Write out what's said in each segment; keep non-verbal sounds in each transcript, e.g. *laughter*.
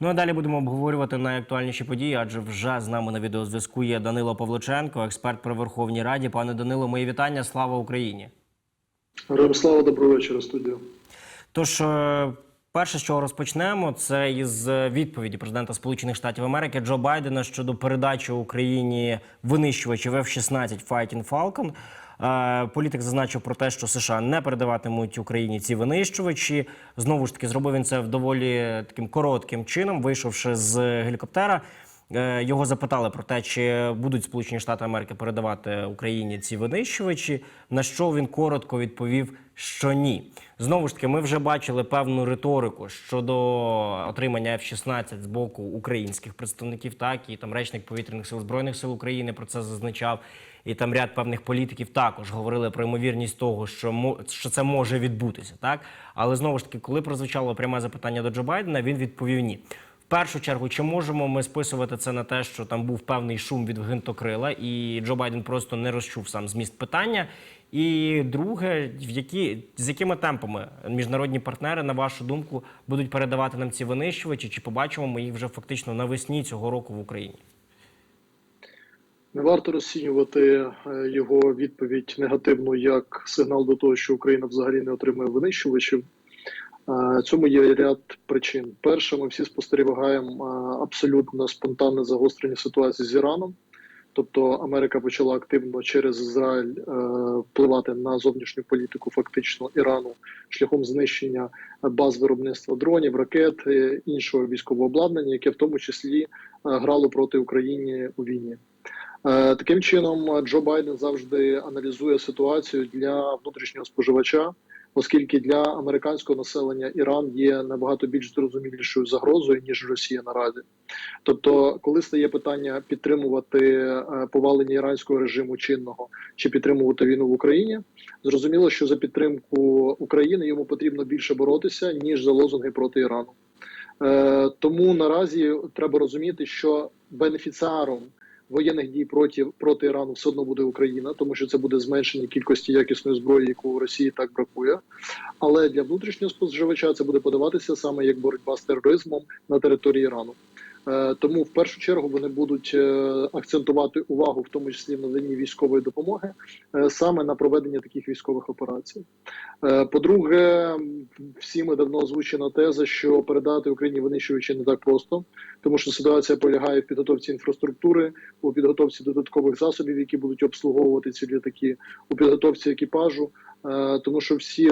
Ну а далі будемо обговорювати найактуальніші події, адже вже з нами на відеозв'язку є Данило Павличенко, експерт при Верховній Раді. Пане Данило, мої вітання. Слава Україні! Героям слава, доброго вечора, студія. Тож, е, перше, з чого розпочнемо, це із відповіді президента Сполучених Штатів Америки Джо Байдена щодо передачі Україні винищувачів F-16 Fighting Falcon. Е, Політик зазначив про те, що США не передаватимуть Україні ці винищувачі. Знову ж таки, зробив він це в доволі таким коротким чином, вийшовши з гелікоптера. Е, Його запитали про те, чи будуть Сполучені Штати Америки передавати Україні ці винищувачі. На що він коротко відповів, що ні. Знову ж таки, ми вже бачили певну риторику щодо отримання F-16 з боку українських представників. Так і там речник повітряних сил збройних сил України про це зазначав. І там ряд певних політиків також говорили про ймовірність того, що що це може відбутися, так але знову ж таки, коли прозвучало пряме запитання до Джо Байдена, він відповів ні. Першу чергу, чи можемо ми списувати це на те, що там був певний шум від гвинтокрила, і Джо Байден просто не розчув сам зміст питання. І друге, в які з якими темпами міжнародні партнери, на вашу думку, будуть передавати нам ці винищувачі? Чи побачимо ми їх вже фактично навесні цього року в Україні? Не варто розцінювати е, його відповідь негативно як сигнал до того, що Україна взагалі не отримує винищувачів. Цьому є ряд причин. Перше, ми всі спостерігаємо абсолютно спонтанне загострення ситуації з Іраном. Тобто Америка почала активно через Ізраїль е, впливати на зовнішню політику фактично Ірану шляхом знищення баз виробництва дронів, ракет, е, іншого військового обладнання, яке в тому числі е, грало проти України у війні. Таким чином, Джо Байден завжди аналізує ситуацію для внутрішнього споживача, оскільки для американського населення Іран є набагато більш зрозумілішою загрозою ніж Росія наразі. Тобто, коли стає питання підтримувати е, повалення іранського режиму чинного чи підтримувати війну в Україні, зрозуміло, що за підтримку України йому потрібно більше боротися ніж за лозунги проти Ірану. Е, Тому наразі треба розуміти, що бенефіціаром воєнних дій проти проти Ірану все одно буде Україна, тому що це буде зменшення кількості якісної зброї, яку в Росії так бракує. Але для внутрішнього споживача це буде подаватися саме як боротьба з тероризмом на території Ірану. Е, Тому в першу чергу вони будуть е, акцентувати увагу, в тому числі в наданні військової допомоги, е, саме на проведення таких військових операцій. По-друге, всіми давно озвучена теза, що передати Україні винищувачі не так просто, тому що ситуація полягає в підготовці інфраструктури, у підготовці додаткових засобів, які будуть обслуговувати ці літаки, у підготовці екіпажу. Тому що всі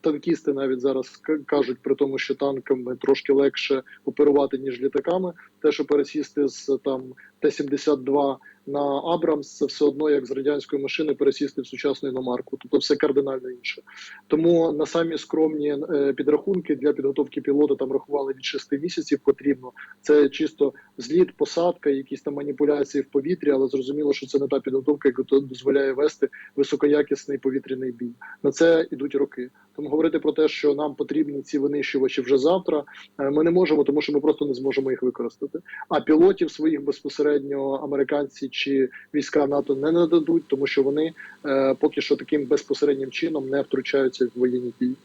танкісти навіть зараз кажуть про тому, що танками трошки легше оперувати ніж літаками. Те, що пересісти з там Т-72 на Абрамс, це все одно як з радянської машини пересісти в сучасну іномарку. Тобто все кардинально інше. Тому на самі скромні е, підрахунки для підготовки пілота там рахували від 6 місяців потрібно. Це чисто зліт, посадка, якісь там маніпуляції в повітрі, але зрозуміло, що це не та підготовка, яка дозволяє вести високоякісний повітряний бій. На це йдуть роки. Тому говорити про те, що нам потрібні ці винищувачі вже завтра, е, ми не можемо, тому що ми просто не зможемо їх використати. А пілотів своїх безпосередньо американці чи війська НАТО не нададуть, тому що вони е, поки що таким безпосереднім чином не втручаються в воєнні дії.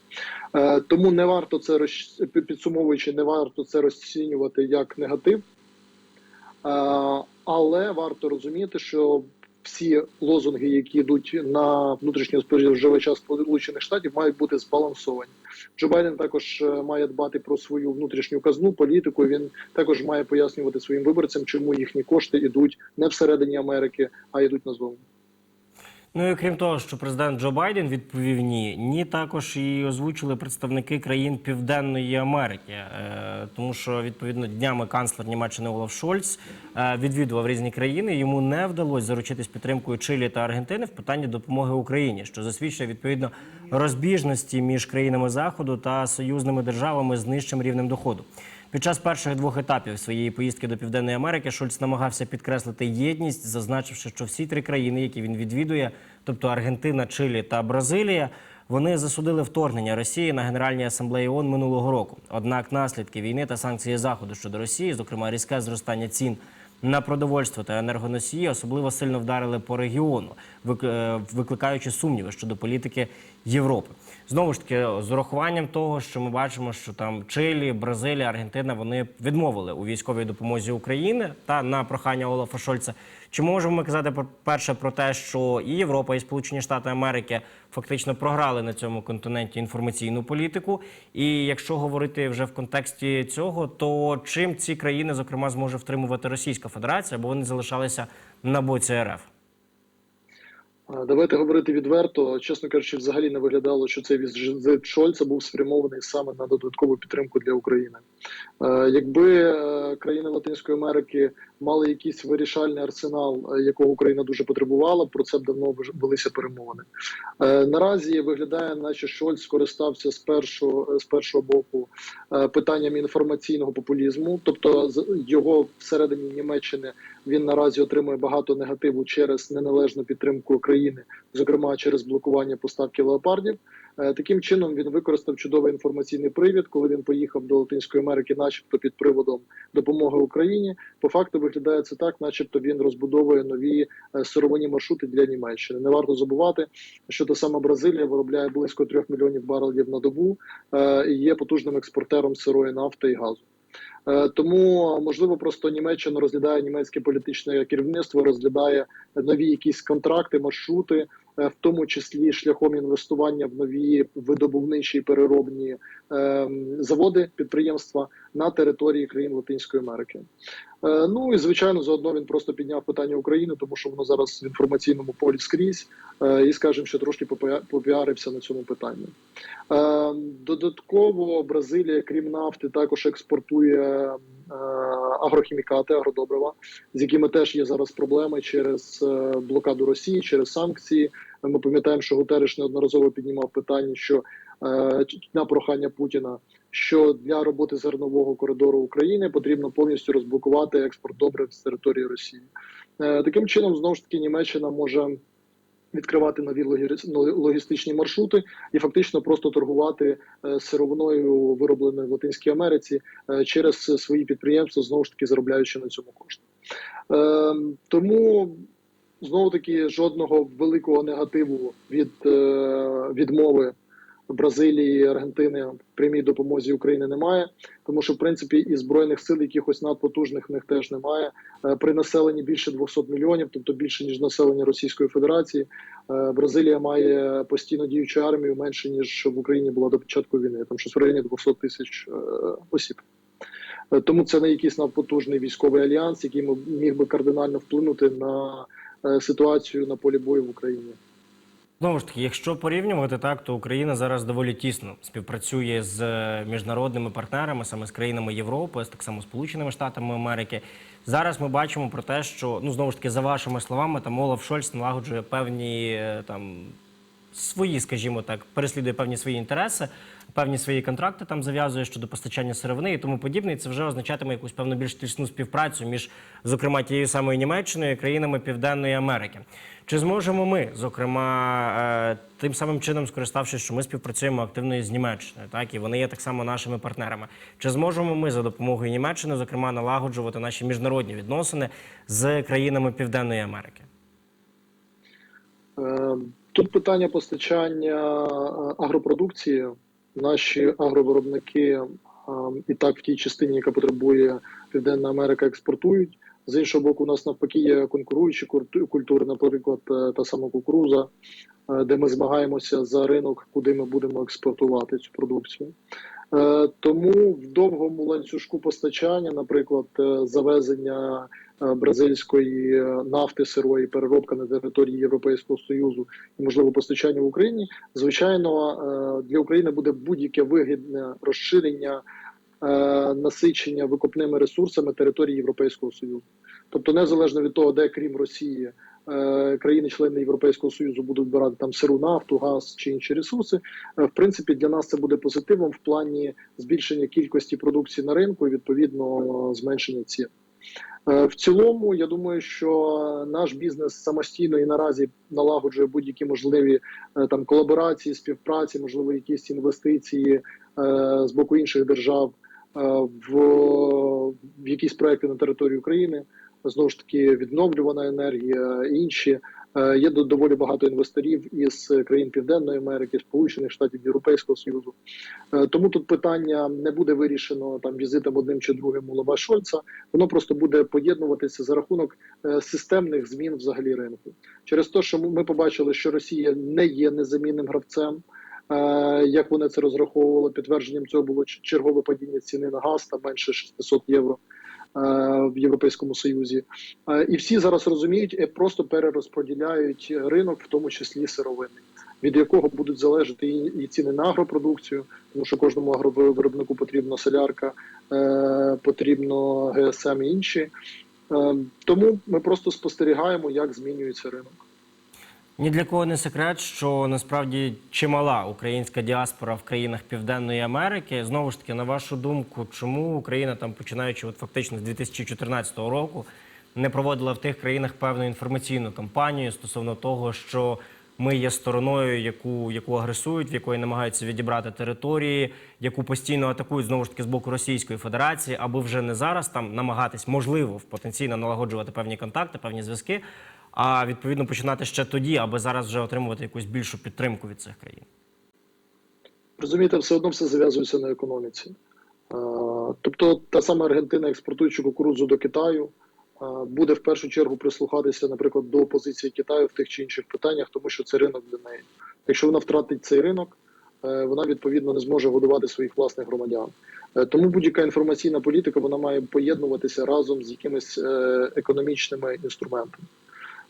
Е, тому не варто це роз- підсумовуючи, не варто це розцінювати як негатив. Е, але варто розуміти, що всі лозунги, які йдуть на внутрішнього споживача Сполучених Штатів, мають бути збалансовані. Джо Байден також е, має дбати про свою внутрішню казну політику. Він також має пояснювати своїм виборцям, чому їхні кошти йдуть не всередині Америки, а йдуть назовні. Ну і крім того, що президент Джо Байден відповів ні, ні також і озвучили представники країн Південної Америки, Е, тому що відповідно днями канцлер Німеччини Олаф Шольц е, відвідував різні країни. Йому не вдалося заручитись підтримкою Чилі та Аргентини в питанні допомоги Україні, що засвідчує відповідно розбіжності між країнами заходу та союзними державами з нижчим рівнем доходу. Під час перших двох етапів своєї поїздки до Південної Америки Шольц намагався підкреслити єдність, зазначивши, що всі три країни, які він відвідує, тобто Аргентина, Чилі та Бразилія, вони засудили вторгнення Росії на Генеральній асамблеї ООН минулого року. Однак наслідки війни та санкції Заходу щодо Росії, зокрема різке зростання цін на продовольство та енергоносії особливо сильно вдарили по регіону, е, викликаючи сумніви щодо політики Європи. Знову ж таки, з урахуваннем того, що ми бачимо, що там Чилі, Бразилія, Аргентина вони відмовили у військовій допомозі України та на прохання Олафа Шольца. Чи можемо ми казати перше про те, що і Європа, і Сполучені Штати Америки фактично програли на цьому континенті інформаційну політику? І якщо говорити вже в контексті цього, то чим ці країни, зокрема, зможе втримувати Російська Федерація, бо вони залишалися на боці РФ? Давайте говорити відверто. Чесно кажучи, взагалі не виглядало, що цей візит Шольца був спрямований саме на додаткову підтримку для України. Е, Якби е, країни Латинської Америки мали якийсь вирішальний арсенал, е, якого Україна дуже потребувала, про це б давно велися перемовини. Наразі виглядає, наче Шольц скористався з першого з першого боку питанням інформаційного популізму, тобто його всередині Німеччини він наразі отримує багато негативу через неналежну підтримку країни, зокрема через блокування поставки леопардів. Таким чином він використав чудовий інформаційний привід, коли він поїхав до Латинської Америки, начебто під приводом допомоги Україні. По факту виглядає це так, начебто він розбудовує нові е, сировинні маршрути для Німеччини. Не варто забувати, що та сама Бразилія виробляє близько 3 мільйонів барелів на добу е, і є потужним експортером сирої нафти і газу. Е, Тому можливо просто Німеччина розглядає німецьке політичне керівництво, розглядає нові якісь контракти, маршрути, е, в тому числі шляхом інвестування в нові видобувничі переробні е, заводи, підприємства на території країн Латинської Америки. Е, Ну і звичайно, заодно він просто підняв питання України, тому що воно зараз в інформаційному полі скрізь, е, і скажімо, що трошки попіа- попіарився на цьому питанні. Е, Додатково Бразилія, крім нафти, також експортує агрохімікати, агродобрива, з якими теж є зараз проблеми через блокаду Росії, через санкції. Ми пам'ятаємо, що Гутереш неодноразово піднімав питання, що на прохання Путіна, що для роботи зернового коридору України потрібно повністю розблокувати експорт добрив з території Росії. Е, Таким чином, знову ж таки, Німеччина може відкривати нові ну, логістичні маршрути і фактично просто торгувати е, сировиною, виробленою в Латинській Америці, е, через свої підприємства, знову ж таки заробляючи на цьому кошти. Тому знову таки жодного великого негативу від відмови Бразилії, Аргентини прямій допомозі України немає, тому що в принципі і збройних сил якихось надпотужних в них теж немає. Е, При населенні більше 200 мільйонів, тобто більше ніж населення Російської Федерації. Е, Бразилія має постійно діючу армію менше ніж в Україні була до початку війни. Там щось в районі 200 тисяч е, осіб. Тому це не якийсь надпотужний військовий альянс, який міг би кардинально вплинути на ситуацію на полі бою в Україні. Знову ж таки, якщо порівнювати так, то Україна зараз доволі тісно співпрацює з е, міжнародними партнерами, саме з країнами Європи, так само Сполученими Штатами Америки. Зараз ми бачимо про те, що ну знову ж таки, за вашими словами, там Олаф Шольц налагоджує певні е, там свої, скажімо так, переслідує певні свої інтереси, певні свої контракти там зав'язує щодо постачання сировини і тому подібне. І це вже означатиме якусь певну більш тісну співпрацю між, зокрема, тією самою Німеччиною і країнами Південної Америки. Чи зможемо ми, зокрема, е, тим самим чином, скориставшись, що ми співпрацюємо активно із Німеччиною, так і вони є так само нашими партнерами. Чи зможемо ми за допомогою Німеччини, зокрема, налагоджувати наші міжнародні відносини з країнами Південної Америки? Е, Тут питання постачання е, агропродукції. Наші агровиробники е, і так в тій частині, яка потребує Південна Америка, експортують. З іншого боку, у нас навпаки є конкуруючі культури, наприклад, е, та сама кукуруза, де ми змагаємося за ринок, куди ми будемо експортувати цю продукцію. Е, Тому в довгому ланцюжку постачання, наприклад, е, завезення е, бразильської нафти сирої, переробка на території Європейського союзу і можливо постачання в Україні, звичайно, для України буде будь-яке вигідне розширення насичення викопними ресурсами території Європейського союзу. Тобто, незалежно від того, де крім Росії країни-члени Європейського союзу будуть брати там сиру нафту, газ чи інші ресурси. е, В принципі, для нас це буде позитивом в плані збільшення кількості продукції на ринку і відповідно зменшення цін. Е, В цілому, я думаю, що наш бізнес самостійно і наразі налагоджує будь-які можливі е, там колаборації, співпраці, можливо, якісь інвестиції е, з боку інших держав е, в в якісь проекти на території України. Знову ж таки, відновлювана енергія, інші Е, є до- доволі багато інвесторів із країн Південної Америки, Сполучених Штатів Європейського Союзу. Е, Тому тут питання не буде вирішено там візитом одним чи другим Лава Шольца. Воно просто буде поєднуватися за рахунок е, системних змін взагалі ринку. Через те, що ми побачили, що Росія не є незамінним гравцем. Як вони це розраховували, підтвердженням цього було чергове падіння ціни на газ та менше 600 євро в Європейському Союзі. Е, І всі зараз розуміють, е, просто перерозподіляють ринок, в тому числі сировинний, від якого будуть залежати і ціни на агропродукцію, тому що кожному агровиробнику потрібна солярка, е, потрібно ГСМ і інші. Е, Тому ми просто спостерігаємо, як змінюється ринок. Ні для кого не секрет, що насправді чимала українська діаспора в країнах Південної Америки. Знову ж таки, на вашу думку, чому Україна там, починаючи от фактично з 2014 року, не проводила в тих країнах певну інформаційну кампанію стосовно того, що ми є стороною, яку, яку агресують, в якої намагаються відібрати території, яку постійно атакують знову ж таки з боку Російської Федерації, аби вже не зараз там намагатись можливо потенційно налагоджувати певні контакти, певні зв'язки, а відповідно починати ще тоді, аби зараз вже отримувати якусь більшу підтримку від цих країн. Розумієте, все одно все зав'язується на економіці. Тобто, та сама Аргентина, експортуючи кукурудзу до Китаю, буде в першу чергу прислухатися, наприклад, до позиції Китаю в тих чи інших питаннях, тому що це ринок для неї. Якщо вона втратить цей ринок, е, вона відповідно не зможе годувати своїх власних громадян. Е, Тому будь-яка інформаційна політика вона має поєднуватися разом з якимись е, економічними інструментами.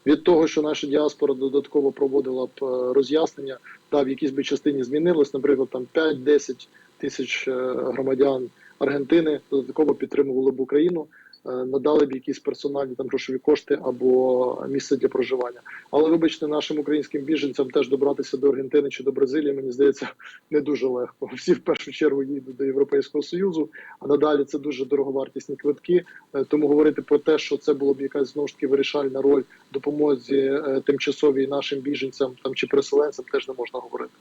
Від того, що наша діаспора додатково проводила б е, роз'яснення, та в якійсь би частині змінилось, наприклад, там 5-10 тисяч е, громадян Аргентини додатково підтримували б Україну, надали б якісь персональні там грошові кошти або місце для проживання. Але вибачте, нашим українським біженцям теж добратися до Аргентини чи до Бразилії, мені здається, *laughs* не дуже легко. *laughs* Всі в першу чергу їдуть до Європейського союзу, а надалі це дуже дороговартісні квитки. Е, Тому говорити про те, що це було б якась знову ж таки вирішальна роль допомозі е, тимчасовій нашим біженцям там чи переселенцям, теж не можна говорити.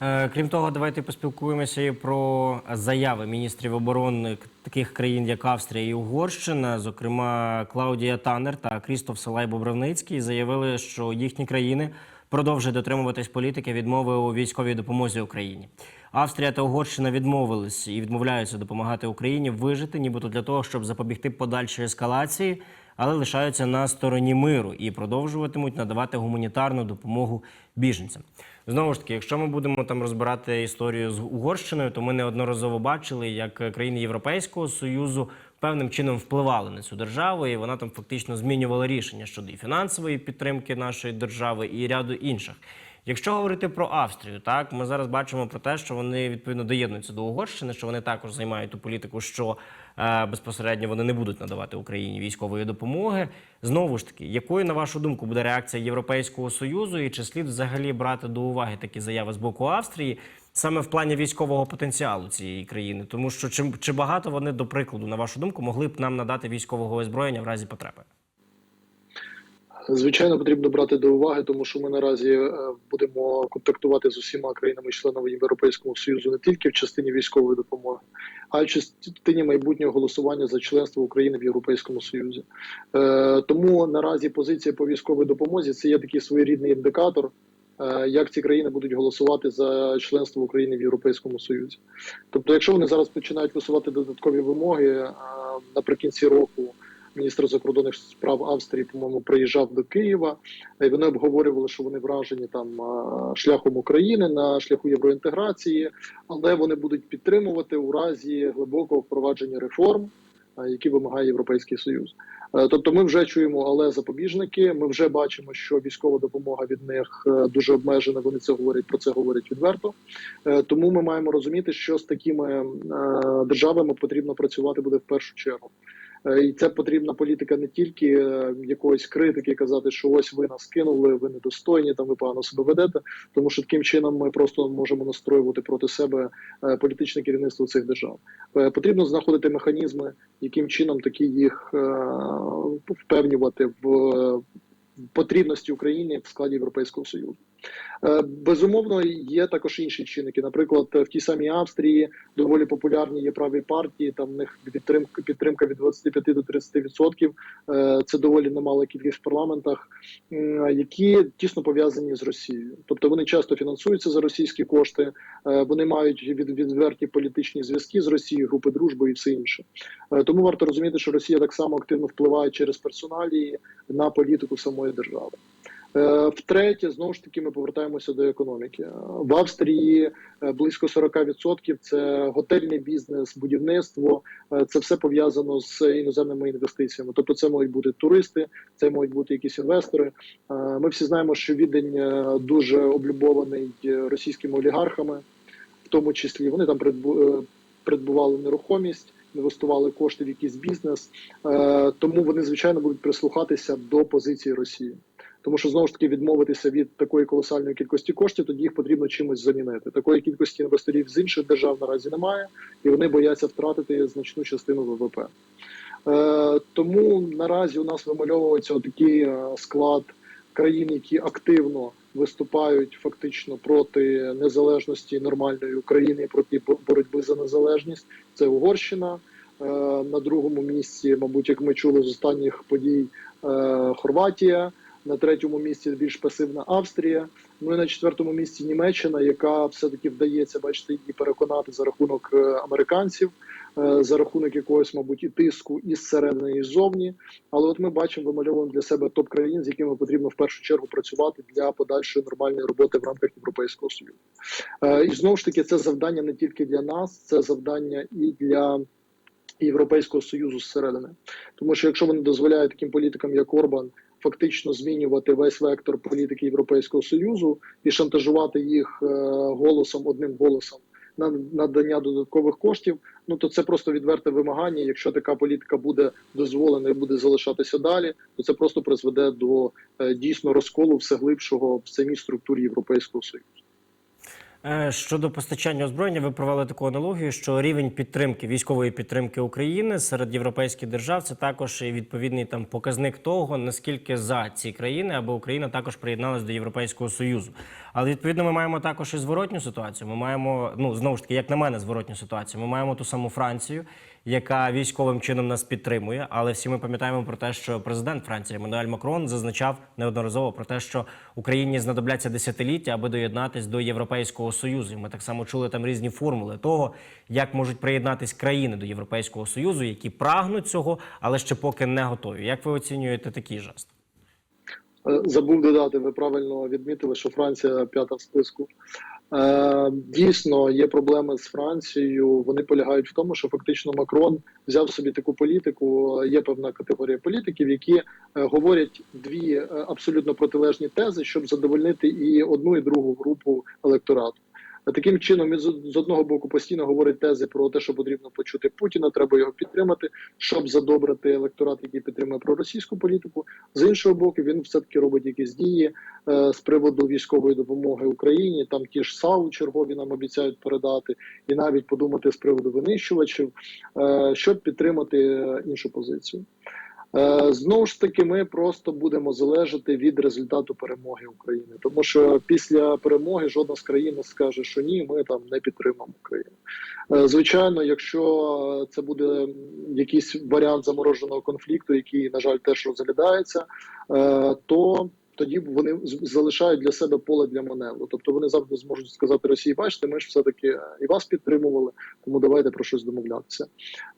Е, Крім того, давайте поспілкуємося і про заяви міністрів оборони таких країн, як Австрія і Угорщина. Зокрема, Клаудія Танер та Крістоф Салай-Бобровницький заявили, що їхні країни продовжують дотримуватись політики відмови у військовій допомозі Україні. Австрія та Угорщина відмовились і відмовляються допомагати Україні вижити, нібито для того, щоб запобігти подальшій ескалації, але лишаються на стороні миру і продовжуватимуть надавати гуманітарну допомогу біженцям. Знову ж таки, якщо ми будемо там розбирати історію з Угорщиною, то ми неодноразово бачили, як країни Європейського союзу певним чином впливали на цю державу, і вона там фактично змінювала рішення щодо і фінансової підтримки нашої держави і ряду інших. Якщо говорити про Австрію, так ми зараз бачимо про те, що вони відповідно доєднуються до Угорщини, що вони також займають ту політику, що е, безпосередньо вони не будуть надавати Україні військової допомоги. Знову ж таки, якою на вашу думку буде реакція Європейського союзу, і чи слід взагалі брати до уваги такі заяви з боку Австрії саме в плані військового потенціалу цієї країни? Тому що чи, чи багато вони, до прикладу, на вашу думку, могли б нам надати військового озброєння в разі потреби? Звичайно, потрібно брати до уваги, тому що ми наразі е, будемо контактувати з усіма країнами-членами Європейського союзу не тільки в частині військової допомоги, а й в частині майбутнього голосування за членство України в Європейському Союзі. Е, Тому наразі позиція по військовій допомозі це є такий своєрідний індикатор. е, Як ці країни будуть голосувати за членство України в Європейському Союзі? Тобто, якщо вони зараз починають висувати додаткові вимоги наприкінці року, міністр закордонних справ Австрії, по-моєму, приїжджав до Києва, і вони обговорювали, що вони вражені там шляхом України на шляху євроінтеграції, але вони будуть підтримувати у разі глибокого впровадження реформ, які вимагає Європейський Союз. Е, Тобто, ми вже чуємо, але запобіжники. Ми вже бачимо, що військова допомога від них е, дуже обмежена. Вони це говорять про це говорять відверто. Е, Тому ми маємо розуміти, що з такими державами потрібно працювати буде в першу чергу. Е, І це потрібна політика не тільки е, якоїсь критики, казати, що ось ви нас кинули, ви недостойні, там ви погано себе ведете. Тому що таким чином ми просто можемо настроювати проти себе е, політичне керівництво цих держав. Потрібно знаходити механізми, яким чином такі їх впевнювати в потрібності України в складі Європейського союзу. Е, Безумовно, є також інші чинники. Наприклад, в тій самій Австрії доволі популярні є праві партії. Там в них підтримка підтримка від 25 до 30 відсотків. Е, Це доволі немала кількість в парламентах, які тісно пов'язані з Росією. Тобто вони часто фінансуються за російські кошти. е, Вони мають від, відверті політичні зв'язки з Росією, групи дружби і все інше. Тому варто розуміти, що Росія так само активно впливає через персоналії на політику самої держави. Е, Втретє, знову ж таки, ми повертаємося до економіки. Е, В Австрії е, близько 40% – це готельний бізнес, будівництво. Це все пов'язано з іноземними інвестиціями. Тобто, це можуть бути туристи, це можуть бути якісь інвестори. Ми всі знаємо, що відень дуже облюбований російськими олігархами, в тому числі вони там придбували нерухомість. Інвестували кошти в якийсь бізнес, тому вони звичайно будуть прислухатися до позиції Росії. Тому що знову ж таки відмовитися від такої колосальної кількості коштів, тоді їх потрібно чимось замінити. Такої кількості інвесторів з інших держав наразі немає, і вони бояться втратити значну частину ВВП. Е, тому наразі у нас вимальовується такий е, склад країн, які активно виступають фактично проти незалежності нормальної України, проти бо- боротьби за незалежність. Це Угорщина. Е, на другому місці, мабуть, як ми чули з останніх подій, е, Хорватія. На третьому місці більш пасивна Австрія. Ну і на четвертому місці Німеччина, яка все-таки вдається, бачите, її переконати за рахунок е, американців, е, за рахунок якогось, мабуть, і тиску із середини і ззовні. Але от ми бачимо, вимальовуємо для себе топ країн, з якими потрібно в першу чергу працювати для подальшої нормальної роботи в рамках Європейського союзу. Е, І знову ж таки, це завдання не тільки для нас, це завдання і для Європейського союзу зсередини. Тому що якщо вони дозволяють таким політикам, як Орбан, фактично змінювати весь вектор політики Європейського союзу і шантажувати їх е, голосом, одним голосом на надання додаткових коштів, ну то це просто відверте вимагання. Якщо така політика буде дозволена і буде залишатися далі, то це просто призведе до е, дійсно розколу все глибшого в самій структурі Європейського союзу. Е, Щодо постачання озброєння, ви провели таку аналогію, що рівень підтримки військової підтримки України серед європейських держав це також і відповідний там показник того, наскільки за ці країни, або Україна також приєдналась до Європейського союзу. Але відповідно ми маємо також і зворотню ситуацію. Ми маємо ну знову ж таки, як на мене, зворотню ситуацію. Ми маємо ту саму Францію, яка військовим чином нас підтримує. Але всі ми пам'ятаємо про те, що президент Франції Еммануель Макрон зазначав неодноразово про те, що Україні знадобляться десятиліття, аби доєднатись до Європейського союзу. Ми так само чули там різні формули того, як можуть приєднатись країни до Європейського союзу, які прагнуть цього, але ще поки не готові. Як ви оцінюєте такий жест? Е, Забув додати, ви правильно відмітили, що Франція п'ята в списку. Е, Дійсно, є проблеми з Францією. Вони полягають в тому, що фактично Макрон взяв собі таку політику. Є певна категорія політиків, які е, говорять дві е, абсолютно протилежні тези, щоб задовольнити і одну, і другу групу електорату. Таким чином, він з одного боку постійно говорить тези про те, що потрібно почути Путіна, треба його підтримати, щоб задобрити електорат, який підтримує проросійську політику. З іншого боку, він все таки робить якісь дії е, з приводу військової допомоги Україні. Там ті ж САУ чергові нам обіцяють передати, і навіть подумати з приводу винищувачів, е, щоб підтримати е, іншу позицію. Е, Знову ж таки, ми просто будемо залежати від результату перемоги України, тому що після перемоги жодна з країн не скаже, що ні, ми там не підтримаємо Україну. Е, Звичайно, якщо це буде якийсь варіант замороженого конфлікту, який, на жаль, теж розглядається, е, то тоді вони залишають для себе поле для маневру. Тобто вони завжди зможуть сказати Росії, бачите, ми ж все таки і вас підтримували, тому давайте про щось домовлятися.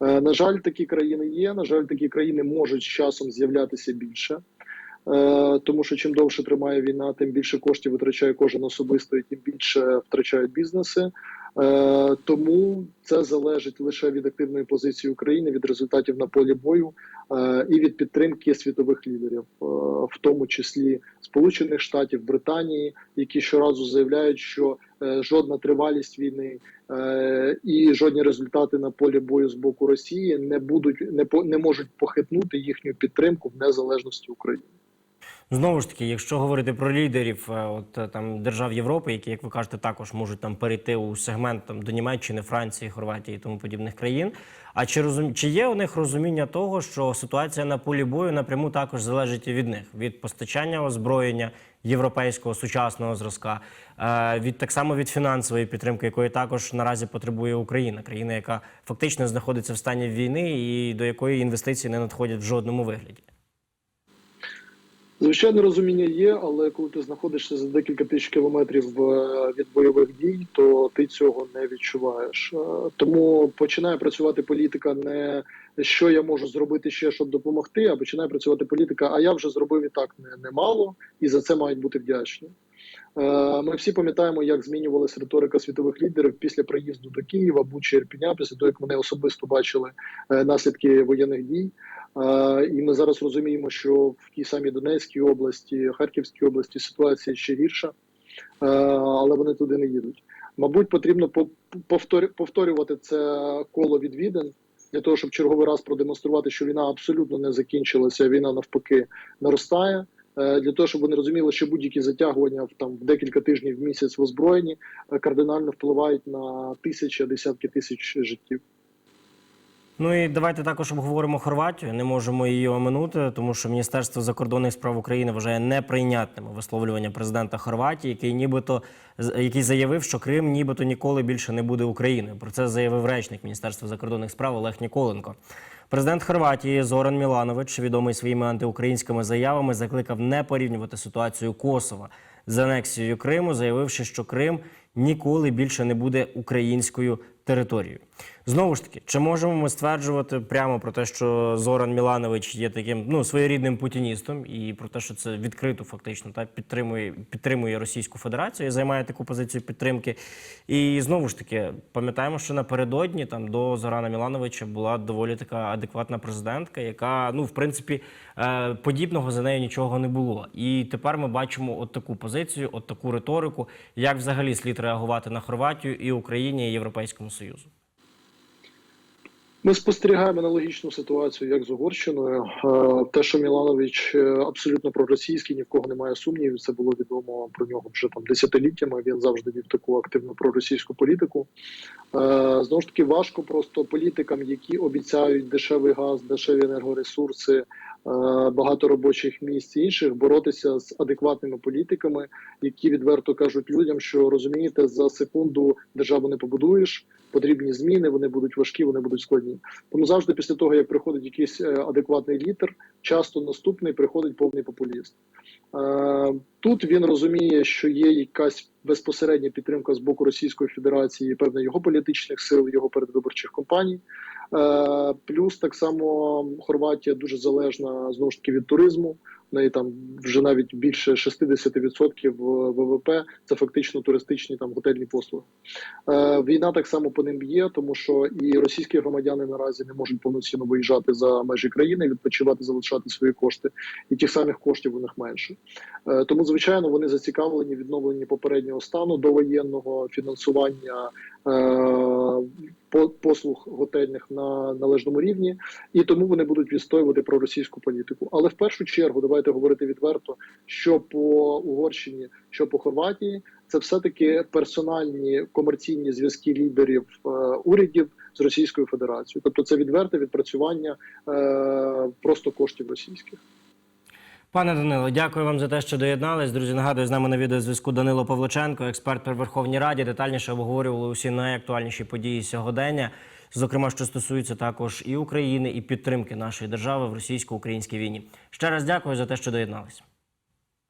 Е, На жаль, такі країни є. На жаль, такі країни можуть з часом з'являтися більше. Е, Тому що чим довше тримає війна, тим більше коштів витрачає кожен особисто, і тим більше втрачають бізнеси. Е, Тому це залежить лише від активної позиції України, від результатів на полі бою е, і від підтримки світових лідерів, е, в тому числі Сполучених Штатів, Британії, які щоразу заявляють, що жодна тривалість війни і жодні результати на полі бою з боку Росії не будуть не по не можуть похитнути їхню підтримку в незалежності України. Знову ж таки, якщо говорити про лідерів е, от е, там держав Європи, які, як ви кажете, також можуть там перейти у сегмент там до Німеччини, Франції, Хорватії і тому подібних країн. А чи розум... чи є у них розуміння того, що ситуація на полі бою напряму також залежить і від них від постачання озброєння європейського сучасного зразка, е, від так само від фінансової підтримки, якої також наразі потребує Україна, країна, яка фактично знаходиться в стані війни і до якої інвестиції не надходять в жодному вигляді. Звичайно, розуміння є, але коли ти знаходишся за декілька тисяч кілометрів е, від бойових дій, то ти цього не відчуваєш. Е, Тому починає працювати політика не що я можу зробити ще, щоб допомогти, а починає працювати політика. А я вже зробив і так немало, і за це мають бути вдячні. Е, Ми всі пам'ятаємо, як змінювалася риторика світових лідерів після приїзду до Києва, Бучі, Ірпеня, після того, як вони особисто бачили наслідки воєнних дій. Е, І ми зараз розуміємо, що в тій самій Донецькій області, Харківській області ситуація ще гірша, е, але вони туди не їдуть. Мабуть, потрібно по- повторю- повторювати це коло відвідин для того, щоб черговий раз продемонструвати, що війна абсолютно не закінчилася. Війна навпаки наростає. Е, Для того щоб вони розуміли, що будь-які затягування в там в декілька тижнів в місяць в озброєнні кардинально впливають на тисячі, десятки тисяч життів. Ну і давайте також обговоримо Хорватію. Не можемо її оминути, тому що Міністерство закордонних справ України вважає неприйнятним висловлювання президента Хорватії, який нібито який заявив, що Крим нібито ніколи більше не буде Україною. Про це заявив речник Міністерства закордонних справ Олег Ніколенко. Президент Хорватії Зоран Міланович, відомий своїми антиукраїнськими заявами, закликав не порівнювати ситуацію Косова з анексією Криму, заявивши, що Крим ніколи більше не буде українською територією. Знову ж таки, чи можемо ми стверджувати прямо про те, що Зоран Міланович є таким ну своєрідним путіністом, і про те, що це відкрито фактично та підтримує підтримує Російську Федерацію і займає таку позицію підтримки. І знову ж таки, пам'ятаємо, що напередодні там до Зорана Мілановича була доволі така адекватна президентка, яка ну в принципі е, подібного за нею нічого не було. І тепер ми бачимо от таку позицію, от таку риторику, як взагалі слід реагувати на Хорватію і Україні і Європейському Союзу. Ми спостерігаємо аналогічну ситуацію, як з Угорщиною. Е, Те, що Міланович е, абсолютно проросійський, ні в кого немає сумнівів. Це було відомо про нього вже там десятиліттями. Він завжди вів таку активну проросійську політику. Е, Знову ж таки, важко просто політикам, які обіцяють дешевий газ, дешеві енергоресурси, багато робочих місць інших, боротися з адекватними політиками, які відверто кажуть людям, що розумієте, за секунду державу не побудуєш. Потрібні зміни, вони будуть важкі, вони будуть складні. Тому завжди після того, як приходить якийсь е, адекватний лідер, часто наступний приходить повний популіст. Е, Тут він розуміє, що є якась безпосередня підтримка з боку Російської Федерації, певне його політичних сил, його передвиборчих кампаній. Е, Плюс так само Хорватія дуже залежна знову ж таки від туризму. Неї там вже навіть більше 60% ВВП це фактично туристичні там готельні послуги. Е, Війна так само по ним б'є, тому що і російські громадяни наразі не можуть повноцінно виїжджати за межі країни, відпочивати, залишати свої кошти, і тих самих коштів у них менше. Е, Тому, звичайно, вони зацікавлені в відновленні попереднього стану довоєнного фінансування е, послуг готельних на належному рівні, і тому вони будуть відстоювати проросійську політику. Але в першу чергу, давайте говорити відверто, що по Угорщині, що по Хорватії, це все таки персональні комерційні зв'язки лідерів е, урядів з Російською Федерацією, тобто це відверте відпрацювання е, просто коштів російських. Пане Данило, дякую вам за те, що доєднались. Друзі, нагадую, з нами на відеозв'язку Данило Павличенко, експерт при Верховній Раді. Детальніше обговорювали усі найактуальніші події сьогодення, зокрема, що стосується також і України, і підтримки нашої держави в російсько-українській війні. Ще раз дякую за те, що доєднались.